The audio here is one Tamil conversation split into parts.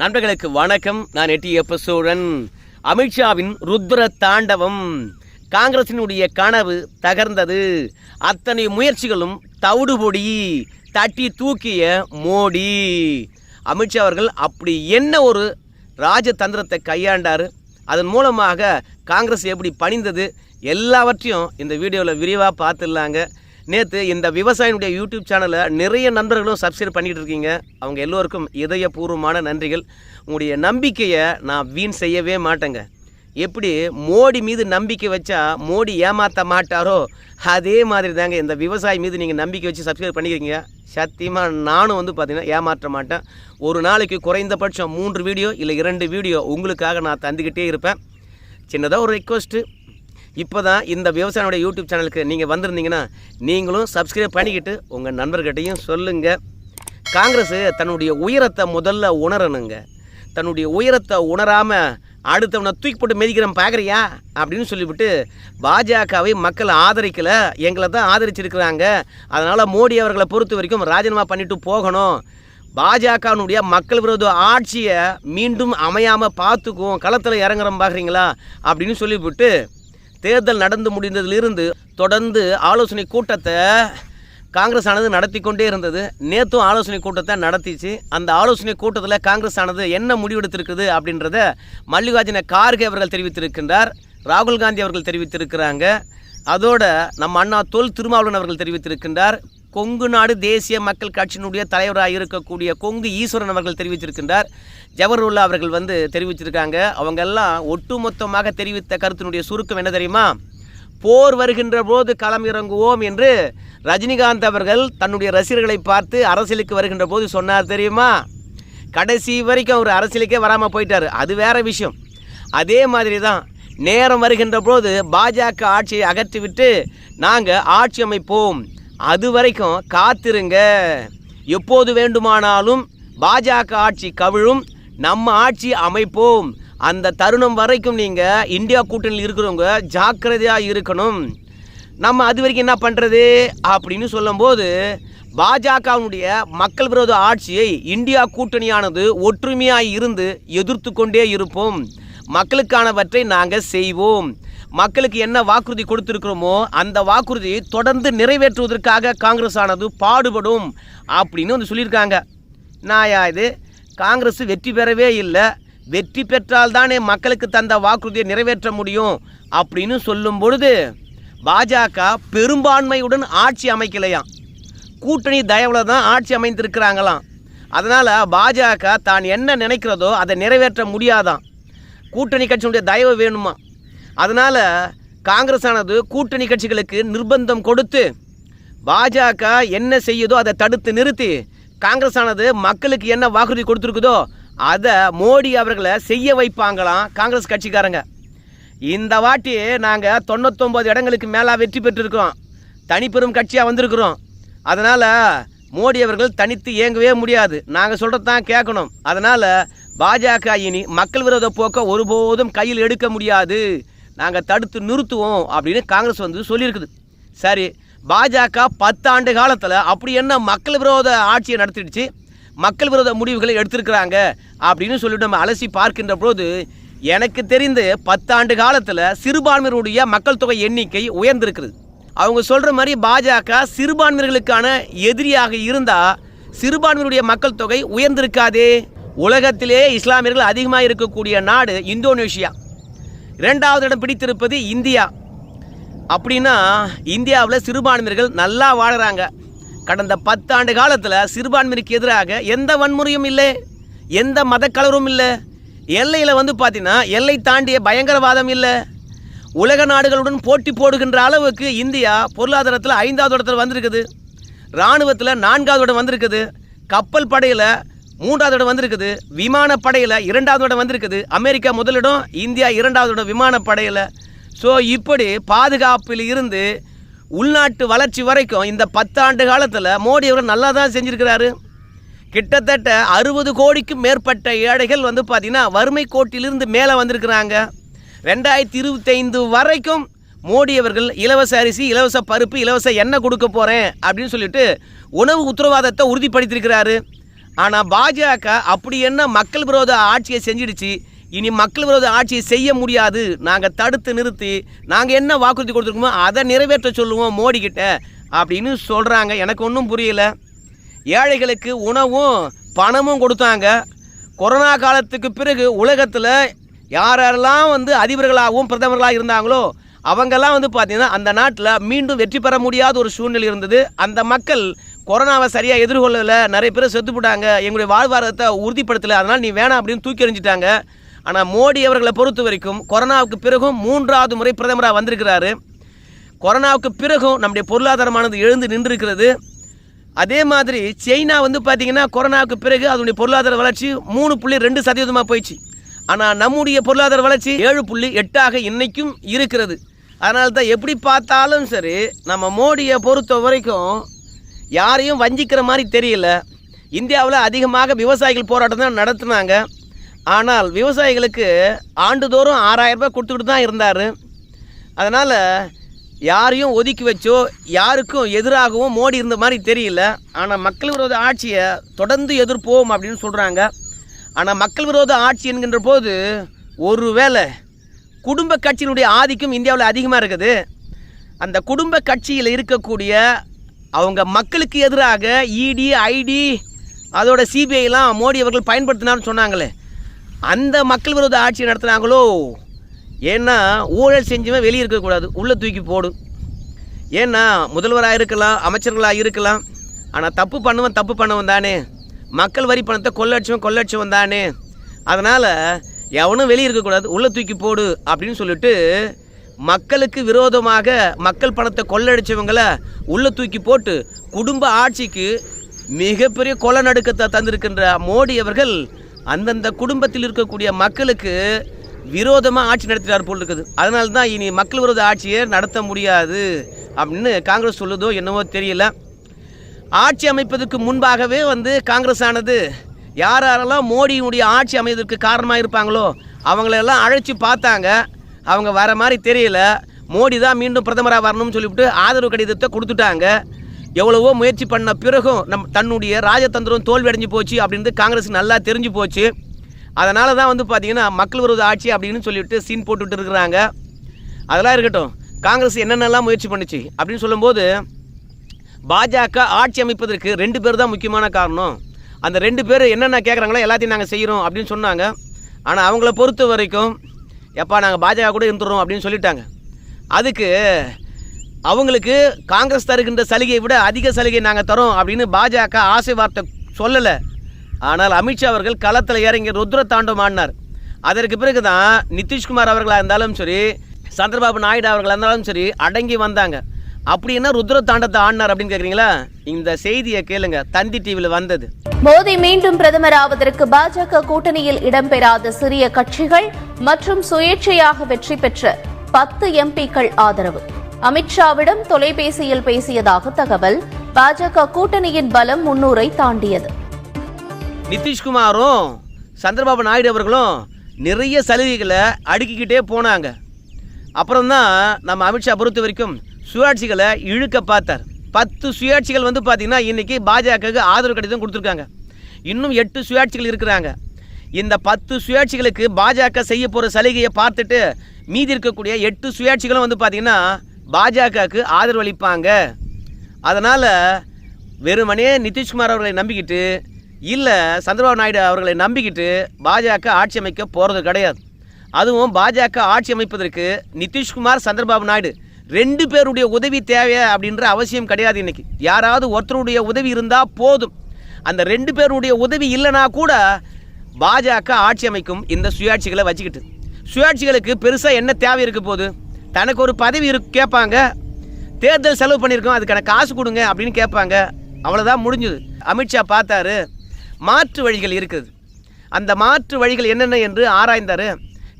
நண்பர்களுக்கு வணக்கம். நான் எட்டி எப்ப சோழன் அமித்ஷாவின் ருத்ர தாண்டவம். காங்கிரசினுடைய கனவு தகர்ந்தது. அத்தனை முயற்சிகளும் தவிடுபொடி தட்டி தூக்கிய மோடி. அமித்ஷா அவர்கள் அப்படி என்ன ஒரு ராஜதந்திரத்தை கையாண்டார்? அதன் மூலமாக காங்கிரஸ் எப்படி பணிந்தது? எல்லாவற்றையும் இந்த வீடியோவில் விரிவாக பார்த்துடலாங்க. நேற்று இந்த விவசாயினுடைய யூடியூப் சேனலை நிறைய நண்பர்களும் சப்ஸ்கிரைப் பண்ணிகிட்டு இருக்கீங்க. அவங்க எல்லோருக்கும் இதயபூர்வமான நன்றிகள். உங்களுடைய நம்பிக்கையை நான் வீண் செய்யவே மாட்டேங்க. எப்படி மோடி மீது நம்பிக்கை வச்சா மோடி ஏமாற்ற மாட்டாரோ அதே மாதிரி தாங்க இந்த விவசாயி மீது நீங்கள் நம்பிக்கை வச்சு சப்ஸ்கிரைப் பண்ணிக்கிறீங்க. சத்தியமாக நானும் வந்து பார்த்தீங்கன்னா ஏமாற்ற மாட்டேன். ஒரு நாளைக்கு குறைந்தபட்சம் மூன்று வீடியோ இல்லை இரண்டு வீடியோ உங்களுக்காக நான் தந்துக்கிட்டே இருப்பேன். சின்னதாக ஒரு ரெக்வஸ்ட்டு இப்போ தான் இந்த விவசாயினுடைய யூடியூப் சேனலுக்கு நீங்கள் வந்திருந்தீங்கன்னா நீங்களும் சப்ஸ்கிரைப் பண்ணிக்கிட்டு உங்கள் நண்பர்கிட்டையும் சொல்லுங்கள் காங்கிரஸ் தன்னுடைய உயரத்தை முதல்ல உணரணுங்க. தன்னுடைய உயரத்தை உணராமல் அடுத்தவனை தூக்கி போட்டு மெதிக்கிறேன் பார்க்குறியா அப்படின்னு சொல்லிவிட்டு பாஜகவை மக்கள் ஆதரிக்கலை எங்களை தான் ஆதரிச்சிருக்கிறாங்க. அதனால் மோடி அவர்களை பொறுத்த வரைக்கும் ராஜினாமா பண்ணிட்டு போகணும். பாஜகனுடைய மக்கள் விரோத ஆட்சியை மீண்டும் அமையாமல் பார்த்துக்குவோம். களத்தில் இறங்குறோம் பார்க்குறீங்களா அப்படின்னு சொல்லிவிட்டு தேர்தல் நடந்து முடிந்ததிலிருந்து தொடர்ந்து ஆலோசனை கூட்டத்தை காங்கிரஸ் ஆனது நடத்தி கொண்டே இருந்தது. நேற்றும் ஆலோசனை கூட்டத்தை நடத்திச்சு. அந்த ஆலோசனை கூட்டத்தில் காங்கிரஸ் ஆனது என்ன முடிவெடுத்திருக்குது அப்படின்றத மல்லிகார்ஜுன கார்கே அவர்கள் தெரிவித்திருக்கின்றார். ராகுல் காந்தி அவர்கள் தெரிவித்திருக்கிறாங்க. அதோட நம்ம அண்ணா தொல் திருமாவளவன் அவர்கள் தெரிவித்திருக்கின்றார். கொங்கு நாடு தேசிய மக்கள் கட்சியினுடைய தலைவராக இருக்கக்கூடிய கொங்கு ஈஸ்வரன் அவர்கள் தெரிவித்திருக்கின்றார். ஜவஹர்லா அவர்கள் வந்து தெரிவிச்சிருக்காங்க அவங்க எல்லாம் ஒட்டுமொத்தமாக தெரிவித்த கருத்தினுடைய சுருக்கம் என்ன தெரியுமா? போர் வருகின்ற போது களம் இறங்குவோம் என்று ரஜினிகாந்த் அவர்கள் தன்னுடைய ரசிகர்களை பார்த்து அரசியலுக்கு வருகின்ற போது சொன்னார் தெரியுமா? கடைசி வரைக்கும் அவர் அரசியலுக்கே வராமல் போயிட்டார். அது வேற விஷயம். அதே மாதிரி தான் நேரம் வருகின்ற போது பாஜக ஆட்சியை அகற்றிவிட்டு நாங்கள் ஆட்சி அமைப்போம். அது வரைக்கும் காத்திருங்க. எப்போது வேண்டுமானாலும் பாஜக ஆட்சி கவிழும் நம்ம ஆட்சி அமைப்போம். அந்த தருணம் வரைக்கும் நீங்கள் இந்தியா கூட்டணியில் இருக்கிறவங்க ஜாக்கிரதையாக இருக்கணும். நம்ம அது வரைக்கும் என்ன பண்ணுறது அப்படின்னு சொல்லும்போது பாஜகவினுடைய மக்கள் விரோத ஆட்சியை இந்தியா கூட்டணியானது ஒற்றுமையாக இருந்து எதிர்த்து கொண்டே இருப்போம். மக்களுக்கானவற்றை நாங்கள் செய்வோம். மக்களுக்கு என்ன வாக்குறுதி கொடுத்திருக்கிறோமோ அந்த வாக்குறுதி தொடர்ந்து நிறைவேற்றுவதற்காக காங்கிரஸ் ஆனது பாடுபடும் அப்படின்னு வந்து சொல்லியிருக்காங்க. நாயா இது? காங்கிரஸ் வெற்றி பெறவே இல்லை. வெற்றி பெற்றால் தானே மக்களுக்கு தந்த வாக்குறுதியை நிறைவேற்ற முடியும் அப்படின்னு சொல்லும் பொழுது பாஜக பெரும்பான்மையுடன் ஆட்சி அமைக்கலையாம். கூட்டணி தயவில் தான் ஆட்சி அமைந்திருக்கிறாங்களாம். அதனால் பாஜக தான் என்ன நினைக்கிறதோ அதை நிறைவேற்ற முடியாதாம். கூட்டணி கட்சியினுடைய தயவு வேணுமா? அதனால் காங்கிரஸ் ஆனது கூட்டணி கட்சிகளுக்கு நிர்பந்தம் கொடுத்து பாஜக என்ன செய்யுதோ அதை தடுத்து நிறுத்தி காங்கிரஸ் ஆனது மக்களுக்கு என்ன வாக்குறுதி கொடுத்துருக்குதோ அதை மோடி அவர்களை செய்ய வைப்பாங்களாம் காங்கிரஸ் கட்சிக்காரங்க. இந்த வாட்டி நாங்கள் தொண்ணூத்தொம்பது இடங்களுக்கு மேலே வெற்றி பெற்றிருக்கிறோம். தனிப்பெரும் கட்சியாக வந்திருக்கிறோம். அதனால் மோடி அவர்கள் தனித்து இயங்கவே முடியாது. நாங்கள் சொல்கிறது தான் கேட்கணும். அதனால் பாஜக இனி மக்கள் விரோத போக்கை ஒருபோதும் கையில் எடுக்க முடியாது. நாங்கள் தடுத்து நிறுத்துவோம் அப்படின்னு காங்கிரஸ் வந்து சொல்லியிருக்குது. சரி பாஜக பத்தாண்டு காலத்தில் அப்படி என்ன மக்கள் விரோத ஆட்சியை நடத்திடுச்சு? மக்கள் விரோத முடிவுகளை எடுத்திருக்கிறாங்க அப்படின்னு சொல்லிட்டு நம்ம அலசி பார்க்கின்ற போது எனக்கு தெரிந்து பத்தாண்டு காலத்தில் சிறுபான்மையினுடைய மக்கள் தொகை எண்ணிக்கை உயர்ந்திருக்கிறது அவங்க சொல்கிற மாதிரி பாஜக சிறுபான்மையர்களுக்கான எதிரியாக இருந்தால் சிறுபான்மையினுடைய மக்கள் தொகை உயர்ந்திருக்காதே. உலகத்திலே இஸ்லாமியர்கள் அதிகமாக இருக்கக்கூடிய நாடு இந்தோனேஷியா. இரண்டாவது இடம் பிடித்திருப்பது இந்தியா. அப்படின்னா இந்தியாவில் சிறுபான்மையர்கள் நல்லா வாழ்கிறாங்க கடந்த பத்தாண்டு காலத்தில் சிறுபான்மையினருக்கு எதிராக எந்த வன்முறையும் இல்லை எந்த மதக்கலரும் இல்லை. எல்லையில் வந்து பார்த்தீங்கன்னா எல்லை தாண்டிய பயங்கரவாதம் இல்லை. உலக நாடுகளுடன் போட்டி போடுகின்ற அளவுக்கு இந்தியா பொருளாதாரத்தில் ஐந்தாவது இடத்துல வந்திருக்குது. இராணுவத்தில் நான்காவது இடம் வந்திருக்குது. கப்பல் படையில் மூன்றாவது இடம் வந்திருக்குது. விமானப்படையில் இரண்டாவது இடம் வந்திருக்குது. அமெரிக்கா முதலிடம் இந்தியா இரண்டாவது இடம் விமானப்படையில். ஸோ இப்படி பாதுகாப்பில் இருந்து உள்நாட்டு வளர்ச்சி வரைக்கும் இந்த பத்தாண்டு காலத்தில் மோடி அவர் நல்லா தான் செஞ்சுருக்கிறாரு. கிட்டத்தட்ட அறுபது கோடிக்கும் மேற்பட்ட ஏழைகள் வந்து பார்த்திங்கன்னா வறுமை கோட்டிலிருந்து மேலே வந்திருக்கிறாங்க. ரெண்டாயிரத்தி இருபத்தைந்து வரைக்கும் மோடி அவர்கள் இலவச அரிசி இலவச பருப்பு இலவச எண்ணெய் கொடுக்க போகிறேன் அப்படின்னு சொல்லிட்டு உணவு உத்தரவாதத்தை உறுதிப்படுத்தியிருக்கிறாரு. ஆனால் பாஜக அப்படி என்ன மக்கள் விரோத ஆட்சியை செஞ்சிடுச்சு? இனி மக்கள் விரோத ஆட்சியை செய்ய முடியாது. நாங்கள் தடுத்து நிறுத்தி நாங்கள் என்ன வாக்குறுதி கொடுத்துருக்கோமோ அதை நிறைவேற்ற சொல்லுவோம் மோடி கிட்ட அப்படின்னு சொல்கிறாங்க எனக்கு ஒன்றும் புரியல. ஏழைகளுக்கு உணவும் பணமும் கொடுத்தாங்க. கொரோனா காலத்துக்கு பிறகு உலகத்தில் யாரெல்லாம் வந்து அதிபர்களாகவும் பிரதமர்களாக இருந்தாங்களோ அவங்கெல்லாம் வந்து பார்த்திங்கன்னா அந்த நாட்டில் மீண்டும் வெற்றி பெற முடியாத ஒரு சூழ்நிலை இருந்தது. அந்த மக்கள் கொரோனாவை சரியாக எதிர்கொள்ளலை நிறைய பேர் செத்து போட்டாங்க எங்களுடைய வாழ்வாதாரத்தை உறுதிப்படுத்தலை அதனால் நீ வேணாம் அப்படின்னு தூக்கி எறிஞ்சிட்டாங்க. ஆனால் மோடி அவர்களை பொறுத்த வரைக்கும் கொரோனாவுக்கு பிறகும் மூன்றாவது முறை பிரதமராக வந்திருக்கிறாரு. கொரோனாவுக்கு பிறகும் நம்முடைய பொருளாதாரமானது எழுந்து நின்றிருக்கிறது. அதே மாதிரி சைனா வந்து பார்த்தீங்கன்னா கொரோனாவுக்கு பிறகு அதனுடைய பொருளாதார வளர்ச்சி மூணு புள்ளி ரெண்டு சதவீதமாக போயிடுச்சு. ஆனால் நம்முடைய பொருளாதார வளர்ச்சி ஏழு புள்ளி எட்டாக இன்றைக்கும் இருக்கிறது. அதனால தான் எப்படி பார்த்தாலும் சரி நம்ம மோடியை பொறுத்த வரைக்கும் யாரையும் வஞ்சிக்கிற மாதிரி தெரியல. இந்தியாவில் அதிகமாக விவசாயிகள் போராட்டம் தான் நடத்துனாங்க. ஆனால் விவசாயிகளுக்கு ஆண்டுதோறும் ஆறாயிரம் ரூபாய் கொடுத்துக்கிட்டு தான் இருந்தார். அதனால் யாரையும் ஒதுக்கி வச்சோ யாருக்கும் எதிராகவும் மோடி இருந்த மாதிரி தெரியல. ஆனால் மக்கள் விரோத ஆட்சியை தொடர்ந்து எதிர்ப்போம் அப்படின்னு சொல்கிறாங்க ஆனால் மக்கள் விரோத ஆட்சி என்கின்ற போது ஒருவேளை குடும்ப கட்சியினுடைய ஆதிக்கம் இந்தியாவில் அதிகமாக இருக்குது. அந்த குடும்ப கட்சியில் இருக்கக்கூடிய அவங்க மக்களுக்கு எதிராக இடி ஐடி அதோட சிபிஐலாம் மோடி அவர்கள் பயன்படுத்தினார்னு சொன்னாங்களே. அந்த மக்கள் விரோத ஆட்சி நடத்துனாங்களோ? ஏன்னா ஊழல் செஞ்சவன் வெளியே இருக்கக்கூடாது உள்ளே தூக்கி போடும் ஏன்னா முதல்வராக இருக்கலாம் அமைச்சர்களாக இருக்கலாம். ஆனால் தப்பு பண்ணுவன் தப்பு பண்ணவன் தானே. மக்கள் வரி பணத்தை கொள்ளடிச்சவன் கொள்ளடிச்சவன் தானே. அதனால் எவனும் வெளியே இருக்கக்கூடாது உள்ளே தூக்கி போடு அப்படின்னு சொல்லிட்டு மக்களுக்கு விரோதமாக மக்கள் பணத்தை கொள்ளடிச்சவங்களை உள்ளே தூக்கி போட்டு குடும்ப ஆட்சிக்கு மிகப்பெரிய கொலை நடுக்கத்தை தந்திருக்கின்ற மோடி அவர்கள் அந்தந்த குடும்பத்தில் இருக்கக்கூடிய மக்களுக்கு விரோதமாக ஆட்சி நடத்துகிறார் போல் இருக்குது. அதனால தான் இனி மக்கள் விரோத ஆட்சியை நடத்த முடியாது அப்படின்னு காங்கிரஸ் சொல்லுதோ என்னவோ தெரியல. ஆட்சி அமைப்பதற்கு முன்பாகவே வந்து காங்கிரஸ் ஆனது யார் யாரெல்லாம் மோடியினுடைய ஆட்சி அமைவதற்கு காரணமாக இருப்பாங்களோ அவங்களெல்லாம் அழைச்சி பார்த்தாங்க. அவங்க வர மாதிரி தெரியல. மோடி தான் மீண்டும் பிரதமராக வரணும்னு சொல்லிவிட்டு ஆதரவு கடிதத்தை கொடுத்துட்டாங்க. எவ்வளவோ முயற்சி பண்ண பிறகும் நம் தன்னுடைய ராஜதந்திரம் தோல்வியடைஞ்சு போச்சு அப்படின்றது காங்கிரஸ் நல்லா தெரிஞ்சு போச்சு. அதனால தான் வந்து பார்த்திங்கன்னா மக்கள் விரோத ஆட்சி அப்படின்னு சொல்லிவிட்டு சீன் போட்டுட்டு இருக்கிறாங்க. அதெல்லாம் இருக்கட்டும். காங்கிரஸ் என்னென்னலாம் முயற்சி பண்ணுச்சு அப்படின்னு சொல்லும்போது பாஜக ஆட்சி அமைப்பதற்கு ரெண்டு பேர் தான் முக்கியமான காரணம். அந்த ரெண்டு பேர் என்னென்ன கேட்குறாங்களோ எல்லாத்தையும் நாங்கள் செய்கிறோம் அப்படின்னு சொன்னாங்க. ஆனால் அவங்கள பொறுத்த வரைக்கும் எப்பா நாங்கள் பாஜக கூட இருந்துடுறோம் அப்படின்னு சொல்லிட்டாங்க. அதுக்கு அவங்களுக்கு காங்கிரஸ் தருகின்ற சலுகையை விட அதிக சலுகை நாங்கள் தரோம் அப்படின்னு பாஜக ஆசை வார்த்தை சொல்லலை. ஆனால் அமித்ஷா அவர்கள் களத்தில் இறங்கி ருத்ர தாண்டம் ஆடினார். அதற்கு பிறகு தான் நிதிஷ்குமார் அவர்களாக இருந்தாலும் சரி சந்திரபாபு நாயுடு அவர்களாக இருந்தாலும் சரி அடங்கி வந்தாங்க. அப்படி என்ன ருத்ர தாண்டத்தை ஆடினார் அப்படின்னு கேட்குறீங்களா இந்த செய்தியை கேளுங்க. தந்தி டிவியில் வந்தது. மோடி மீண்டும் பிரதமர் ஆவதற்கு பாஜக கூட்டணியில் இடம்பெறாத சிறிய கட்சிகள் மற்றும் சுயேட்சையாக வெற்றி பெற்ற பத்து எம்பிக்கள் ஆதரவு. அமித்ஷாவிடம் தொலைபேசியில் பேசியதாக தகவல் பாஜக கூட்டணியின் பலம் முன்னூரை தாண்டியது. நிதிஷ்குமாரும் சந்திரபாபு நாயுடு அவர்களும் நிறைய சலுகைகளை அடுக்கிக்கிட்டே போனாங்க. அப்புறம் தான் நம்ம அமித்ஷா பொறுத்த வரைக்கும் சுயாட்சிகளை இழுக்க பார்த்தார். பத்து சுயாட்சிகள் வந்து பார்த்திங்கன்னா இன்றைக்கி பாஜகவுக்கு ஆதரவு கடிதம் கொடுத்துருக்காங்க. இன்னும் எட்டு சுயாட்சிகள் இருக்கிறாங்க. இந்த பத்து சுயாட்சிகளுக்கு பாஜக செய்ய போகிற சலுகையை பார்த்துட்டு மீதி இருக்கக்கூடிய எட்டு சுயாட்சிகளும் வந்து பார்த்திங்கன்னா பாஜகவுக்கு ஆதரவு அளிப்பாங்க. அதனால் வெறுமனே நிதிஷ்குமார் அவர்களை நம்பிக்கிட்டு இல்லை சந்திரபாபு நாயுடு அவர்களை நம்பிக்கிட்டு பாஜக ஆட்சி அமைக்க போகிறது கிடையாது. அதுவும் பாஜக ஆட்சி அமைப்பதற்கு நிதிஷ்குமார் சந்திரபாபு நாயுடு ரெண்டு பேருடைய உதவி தேவை அப்படின்ற அவசியம் கிடையாது இன்றைக்கி யாராவது ஒருத்தருடைய உதவி இருந்தால் போதும். அந்த ரெண்டு பேருடைய உதவி இல்லைனா கூட பாஜக ஆட்சி அமைக்கும் இந்த சுயாட்சிகளை வச்சுக்கிட்டு. சுயாட்சிகளுக்கு பெருசாக என்ன தேவை இருக்க போகுது? தனக்கு ஒரு பதவி இரு கேட்பாங்க. தேர்தல் செலவு பண்ணியிருக்கோம் அதுக்கான காசு கொடுங்க அப்படின்னு கேட்பாங்க. அவ்வளோதான் முடிஞ்சுது. அமித்ஷா பார்த்தாரு மாற்று வழிகள் இருக்குது. அந்த மாற்று வழிகள் என்னென்ன என்று ஆராய்ந்தார்.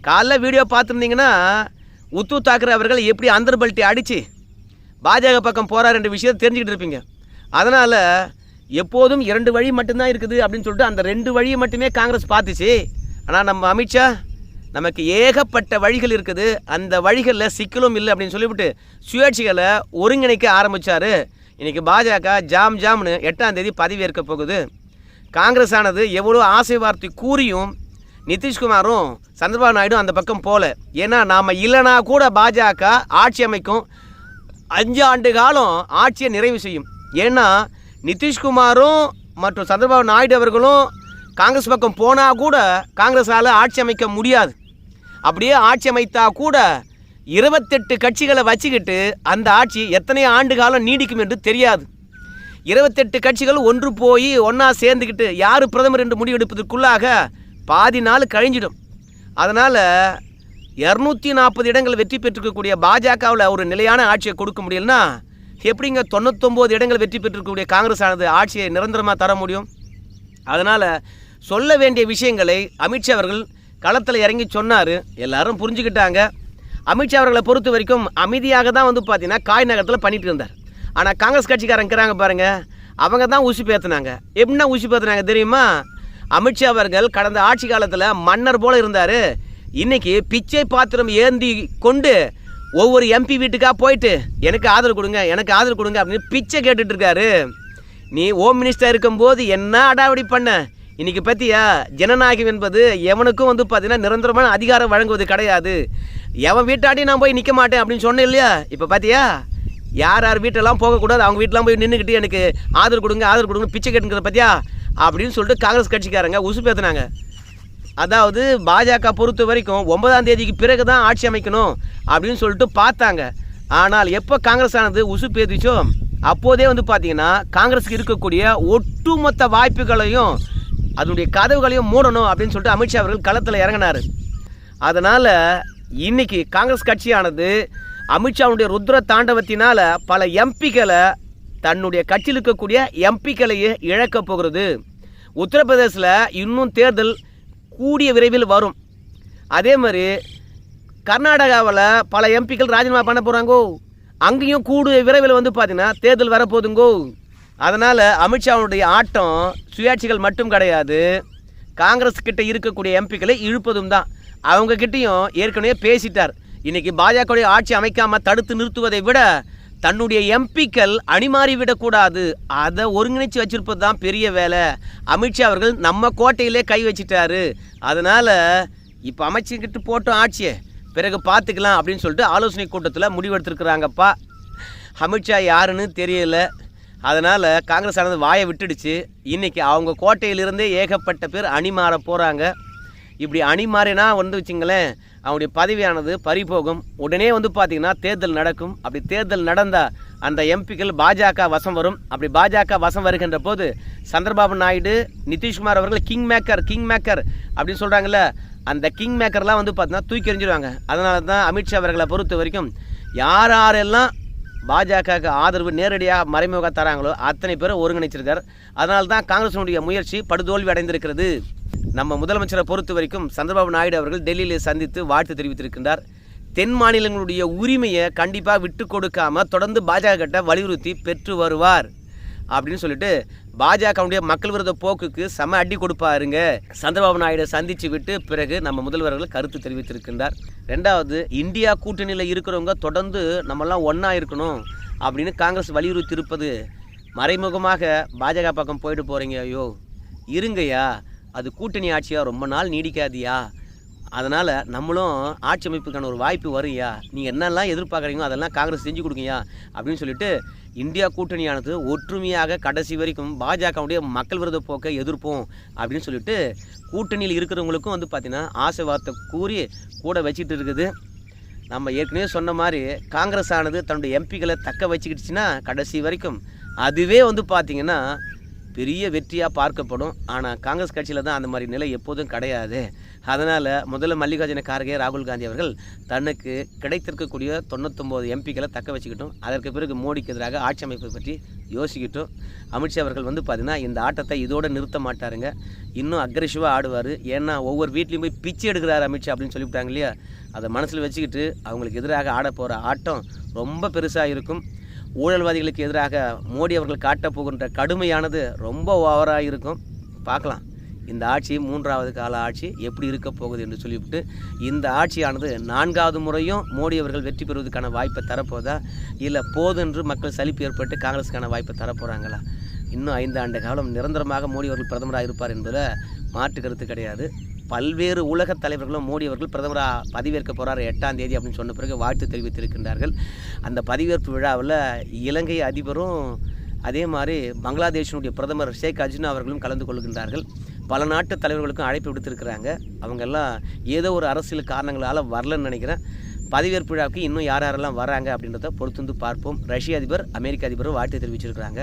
காலைல வீடியோ பார்த்துருந்தீங்கன்னா உத்து தாக்கரே அவர்கள் எப்படி அந்தர்பல்ட்டி அடித்து பாஜக பக்கம் போகிறார் என்ற விஷயத்தை தெரிஞ்சுக்கிட்டு இருப்பீங்க. அதனால் எப்போதும் இரண்டு வழி மட்டும்தான் இருக்குது அப்படின்னு சொல்லிட்டு அந்த ரெண்டு வழியை மட்டுமே காங்கிரஸ் பார்த்துச்சு. ஆனால் நம்ம அமித்ஷா நமக்கு ஏகப்பட்ட வழிகள் இருக்குது. அந்த வழிகளில் சிக்கலும் இல்லை அப்படின்னு சொல்லிவிட்டு சுயேட்சிகளை ஒருங்கிணைக்க ஆரம்பித்தார் இன்றைக்கி பாஜக ஜாம் ஜாம்னு எட்டாம் தேதி பதவி போகுது. காங்கிரஸ் ஆனது எவ்வளோ ஆசை வார்த்தை கூறியும் நிதிஷ்குமாரும் சந்திரபாபு நாயுடும் அந்த பக்கம் போகல ஏன்னா நாம் இல்லைனா கூட பாஜக ஆட்சி அமைக்கும் அஞ்சு ஆண்டு காலம் ஆட்சியை நிறைவு செய்யும். ஏன்னா நிதிஷ்குமாரும் மற்றும் சந்திரபாபு நாயுடு அவர்களும் காங்கிரஸ் பக்கம் போனால் கூட காங்கிரஸால் ஆட்சி அமைக்க முடியாது. அப்படியே ஆட்சி அமைத்தா கூட இருபத்தெட்டு கட்சிகளை வச்சுக்கிட்டு அந்த ஆட்சி எத்தனை ஆண்டு காலம் நீடிக்கும் என்று தெரியாது. இருபத்தெட்டு கட்சிகள் ஒன்று போய் ஒன்றா சேர்ந்துக்கிட்டு யார் பிரதமர் என்று முடிவெடுப்பதற்குள்ளாக பாதி நாள் கழிஞ்சிடும். அதனால் இரநூத்தி நாற்பது இடங்கள் வெற்றி பெற்றிருக்கக்கூடிய பாஜகவில் ஒரு நிலையான ஆட்சியை கொடுக்க முடியலன்னா எப்படிங்க தொண்ணூத்தொம்பது இடங்கள் வெற்றி பெற்றிருக்கக்கூடிய காங்கிரஸ் ஆனது ஆட்சியை நிரந்தரமாக தர முடியும்? அதனால் சொல்ல வேண்டிய விஷயங்களை அமித்ஷா அவர்கள் களத்தில் இறங்கி சொன்னார். எல்லாரும் புரிஞ்சுக்கிட்டாங்க. அமித்ஷா அவர்களை பொறுத்த வரைக்கும் அமைதியாக தான் வந்து பார்த்தீங்கன்னா காய் நகரத்தில் பண்ணிட்டு இருந்தார். ஆனால் காங்கிரஸ் கட்சிக்காரங்கிறாங்க பாருங்கள் அவங்க தான் ஊசி பேத்துனாங்க. எப்படின்னா ஊசி பேத்துனாங்க தெரியுமா? அமித்ஷா அவர்கள் கடந்த ஆட்சி காலத்தில் மன்னர் போல இருந்தார். இன்றைக்கி பிச்சை பாத்திரம் ஏந்தி கொண்டு ஒவ்வொரு எம்பி வீட்டுக்காக போயிட்டு எனக்கு ஆதரவு கொடுங்க எனக்கு ஆதரவு கொடுங்க அப்படின்னு பிச்சை கேட்டுட்டு இருக்காரு. நீ ஹோம் மினிஸ்டர் இருக்கும்போது என்ன அடாவடி பண்ண? இன்னைக்கு பார்த்தியா ஜனநாயகம் என்பது எவனுக்கும் வந்து பார்த்தீங்கன்னா நிரந்தரமான அதிகாரம் வழங்குவது கிடையாது. எவன் வீட்டாடி நான் போய் நிற்க மாட்டேன் அப்படின்னு சொன்னேன் இல்லையா? இப்போ பார்த்தியா யார் யார் வீட்டெல்லாம் போகக்கூடாது அவங்க வீட்டெல்லாம் போய் நின்றுக்கிட்டு எனக்கு ஆதரவு கொடுங்க ஆதரவு கொடுங்க பிச்சை கேட்டுங்கிறத பார்த்தியா அப்படின்னு சொல்லிட்டு காங்கிரஸ் கட்சிக்காரங்க உசு பேத்துனாங்க அதாவது பாஜக பொறுத்த வரைக்கும் ஒன்பதாம் தேதிக்கு பிறகு தான் ஆட்சி அமைக்கணும் அப்படின்னு சொல்லிட்டு பார்த்தாங்க. ஆனால் எப்போ காங்கிரஸ் ஆனது உசு பேதிச்சோ அப்போதே வந்து பார்த்தீங்கன்னா காங்கிரஸுக்கு இருக்கக்கூடிய ஒட்டுமொத்த வாய்ப்புகளையும் அதனுடைய கதவுகளையும் மூடணும் அப்படின்னு சொல்லிட்டு அமித்ஷா அவர்கள் களத்தில் இறங்கினார். அதனால் இன்னைக்கு காங்கிரஸ் கட்சியானது அமித்ஷாவுடைய ருத்ர தாண்டவத்தினால் பல எம்பிக்களை தன்னுடைய கட்சியில் இருக்கக்கூடிய எம்பிக்களையே இழக்கப் போகிறது. உத்தரப்பிரதேசில் இன்னும் தேர்தல் கூடிய விரைவில் வரும். அதே மாதிரி கர்நாடகாவில் பல எம்பிக்கள் ராஜினாமா பண்ண போகிறாங்கோ அங்கேயும் கூடிய விரைவில் வந்து பார்த்தீங்கன்னா தேர்தல் வரப்போகுதுங்கோ. அதனால் அமித்ஷாவுடைய ஆட்டம் சுயாட்சிகள் மட்டும் கிடையாது. காங்கிரஸ் கிட்ட இருக்கக்கூடிய எம்பிக்களை இழுப்பதும் தான். அவங்கக்கிட்டேயும் ஏற்கனவே பேசிட்டார். இன்றைக்கி பாஜகவுடைய ஆட்சி அமைக்காமல் தடுத்து நிறுத்துவதை விட தன்னுடைய எம்பிக்கள் அணிமாறிவிடக்கூடாது. அதை ஒருங்கிணைச்சு வச்சிருப்பது தான் பெரிய வேலை. அமித்ஷா அவர்கள் நம்ம கோட்டையிலே கை வச்சிட்டாரு. அதனால் இப்போ அமைச்சுக்கிட்டு போட்டோம் ஆட்சியை பிறகு பார்த்துக்கலாம் அப்படின்னு சொல்லிட்டு ஆலோசனை கூட்டத்தில் முடிவெடுத்திருக்கிறாங்கப்பா. அமித்ஷா யாருன்னு தெரியல. அதனால் காங்கிரஸ் ஆனது வாயை விட்டுடுச்சு. இன்றைக்கி அவங்க கோட்டையிலிருந்தே ஏகப்பட்ட பேர் அணி மாற போகிறாங்க இப்படி அணி மாறினா வந்து வச்சுங்களேன் அவனுடைய பதவியானது பறிபோகும். உடனே வந்து பார்த்திங்கன்னா தேர்தல் நடக்கும். அப்படி தேர்தல் நடந்தால் அந்த எம்பிக்கள் பாஜக வசம் வரும். அப்படி பாஜக வசம் வருகின்ற போது சந்திரபாபு நாயுடு நிதிஷ்குமார் அவர்கள் கிங் மேக்கர் கிங் மேக்கர் அப்படின்னு சொல்கிறாங்கல்ல அந்த கிங் மேக்கர்லாம் வந்து பார்த்தீங்கன்னா தூக்கி எறிஞ்சிடுவாங்க அதனால தான் அமித்ஷா அவர்களை பொறுத்த வரைக்கும் யார் யாரெல்லாம் பாஜகவுக்கு ஆதரவு நேரடியாக மறைமுக தராங்களோ அத்தனை பேரை ஒருங்கிணைச்சிருக்கார். அதனால தான் காங்கிரஸினுடைய முயற்சி படுதோல்வி அடைந்திருக்கிறது. நம்ம முதலமைச்சரை பொறுத்த வரைக்கும் சந்திரபாபு நாயுடு அவர்கள் டெல்லியில் சந்தித்து வாழ்த்து தெரிவித்திருக்கின்றார். தென் மாநிலங்களுடைய உரிமையை கண்டிப்பாக விட்டு கொடுக்காமல் தொடர்ந்து பாஜக கிட்ட வலியுறுத்தி பெற்று வருவார் அப்படின்னு சொல்லிட்டு பாஜகவுடைய மக்கள் விரோத போக்குக்கு செம அடி கொடுப்பாருங்க. சந்திரபாபு நாயுடு சந்திச்சு விட்டு பிறகு நம்ம முதல்வர்கள் கருத்து தெரிவித்திருக்கின்றார். ரெண்டாவது இந்தியா கூட்டணியில் இருக்கிறவங்க தொடர்ந்து நம்மெல்லாம் ஒன்றா இருக்கணும் அப்படின்னு காங்கிரஸ் வலியுறுத்தி இருப்பது மறைமுகமாக பாஜக பக்கம் போயிட்டு போகிறீங்க ஐயோ. இருங்கய்யா. அது கூட்டணி ஆட்சியாக ரொம்ப நாள் நீடிக்காதியா? அதனால் நம்மளும் ஆட்சி அமைப்புக்கான ஒரு வாய்ப்பு வருயா நீங்கள் என்னெல்லாம் எதிர்பார்க்குறீங்களோ அதெல்லாம் காங்கிரஸ் செஞ்சு கொடுங்கய்யா அப்படின்னு சொல்லிட்டு இந்தியா கூட்டணியானது ஒற்றுமையாக கடைசி வரைக்கும் பாஜகவுடைய மக்கள் விரோத போக்கை எதிர்ப்போம் அப்படின்னு சொல்லிட்டு கூட்டணியில் இருக்கிறவங்களுக்கும் வந்து பார்த்திங்கன்னா ஆசை வார்த்தை கூறி கூட வச்சுட்டு இருக்குது. நம்ம ஏற்கனவே சொன்ன மாதிரி காங்கிரஸ் ஆனது தன்னுடைய எம்பிக்களை தக்க வச்சுக்கிடுச்சுன்னா கடைசி வரைக்கும் அதுவே வந்து பார்த்திங்கன்னா பெரிய வெற்றியாக பார்க்கப்படும். ஆனால் காங்கிரஸ் கட்சியில் தான் அந்த மாதிரி நிலை எப்போதும் கிடையாது. அதனால் முதல்ல மல்லிகார்ஜுன கார்கே ராகுல் காந்தி அவர்கள் தனக்கு கிடைத்திருக்கக்கூடிய தொண்ணூத்தொம்பது எம்பிக்களை தக்க வச்சுக்கிட்டும் அதற்கு பிறகு மோடிக்கு எதிராக ஆட்சி அமைப்பை பற்றி யோசிக்கிட்டும். அமித்ஷா அவர்கள் வந்து பார்த்திங்கன்னா இந்த ஆட்டத்தை இதோடு நிறுத்த மாட்டாருங்க. இன்னும் அக்ரெசிவாக ஆடுவார். ஏன்னா ஒவ்வொரு வீட்லேயும் போய் பிச்சை எடுக்கிறார் அமித்ஷா அப்படின்னு சொல்லிவிட்டாங்க இல்லையா? அதை மனசில் வச்சுக்கிட்டு அவங்களுக்கு எதிராக ஆட போகிற ஆட்டம் ரொம்ப பெருசாக இருக்கும். ஊழல்வாதிகளுக்கு எதிராக மோடி அவர்கள் காட்டப்போகின்ற கடுமையானது ரொம்ப ஓவராக இருக்கும். பார்க்கலாம். இந்த ஆட்சி மூன்றாவது கால ஆட்சி எப்படி இருக்க போகுது என்று சொல்லிவிட்டு இந்த ஆட்சியானது நான்காவது முறையும் மோடி அவர்கள் வெற்றி பெறுவதற்கான வாய்ப்பை தரப்போதா? இல்லை போதென்று மக்கள் சலிப்பு ஏற்பட்டு காங்கிரஸுக்கான வாய்ப்பை தரப்போகிறாங்களா இன்னும் ஐந்து ஆண்டு காலம் நிரந்தரமாக மோடி அவர்கள் பிரதமராக இருப்பார் என்பதில் மாற்று கருத்து கிடையாது. பல்வேறு உலகத் தலைவர்களும் மோடி அவர்கள் பிரதமராக பதவியேற்க போகிறார் எட்டாம் தேதி அப்படின்னு சொன்ன பிறகு வாழ்த்து தெரிவித்திருக்கின்றார்கள். அந்த பதவியேற்பு விழாவில் இலங்கை அதிபரும் அதே மாதிரி பங்களாதேஷினுடைய பிரதமர் ஷேக் ஹசீனா அவர்களும் கலந்து கொள்கின்றார்கள். பல நாட்டு தலைவர்களுக்கும் அழைப்பு விடுத்திருக்கிறாங்க. அவங்கெல்லாம் ஏதோ ஒரு அரசியல் காரணங்களால் வரலன்னு நினைக்கிறேன். பதவியேற்பு விழாவுக்கு இன்னும் யார் யாரெல்லாம் வராங்க அப்படின்றத பொறுத்து வந்து பார்ப்போம். ரஷ்ய அதிபர் அமெரிக்க அதிபரும் வாழ்த்து தெரிவிச்சிருக்கிறாங்க.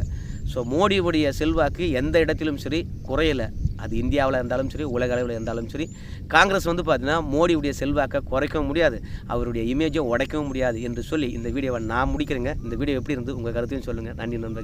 ஸோ மோடியுடைய செல்வாக்கு எந்த இடத்திலும் சரி குறையலை. அது இந்தியாவில் இருந்தாலும் சரி உலக அளவில் இருந்தாலும் சரி காங்கிரஸ் வந்து பார்த்தீங்கன்னா மோடியுடைய செல்வாக்கை குறைக்கவும் முடியாது அவருடைய இமேஜை உடைக்கவும் முடியாது என்று சொல்லி இந்த வீடியோவை நான் முடிக்கிறேங்க. இந்த வீடியோ எப்படி இருந்து உங்கள் கருத்தையும் சொல்லுங்கள் நன்றி நண்பர்கள்.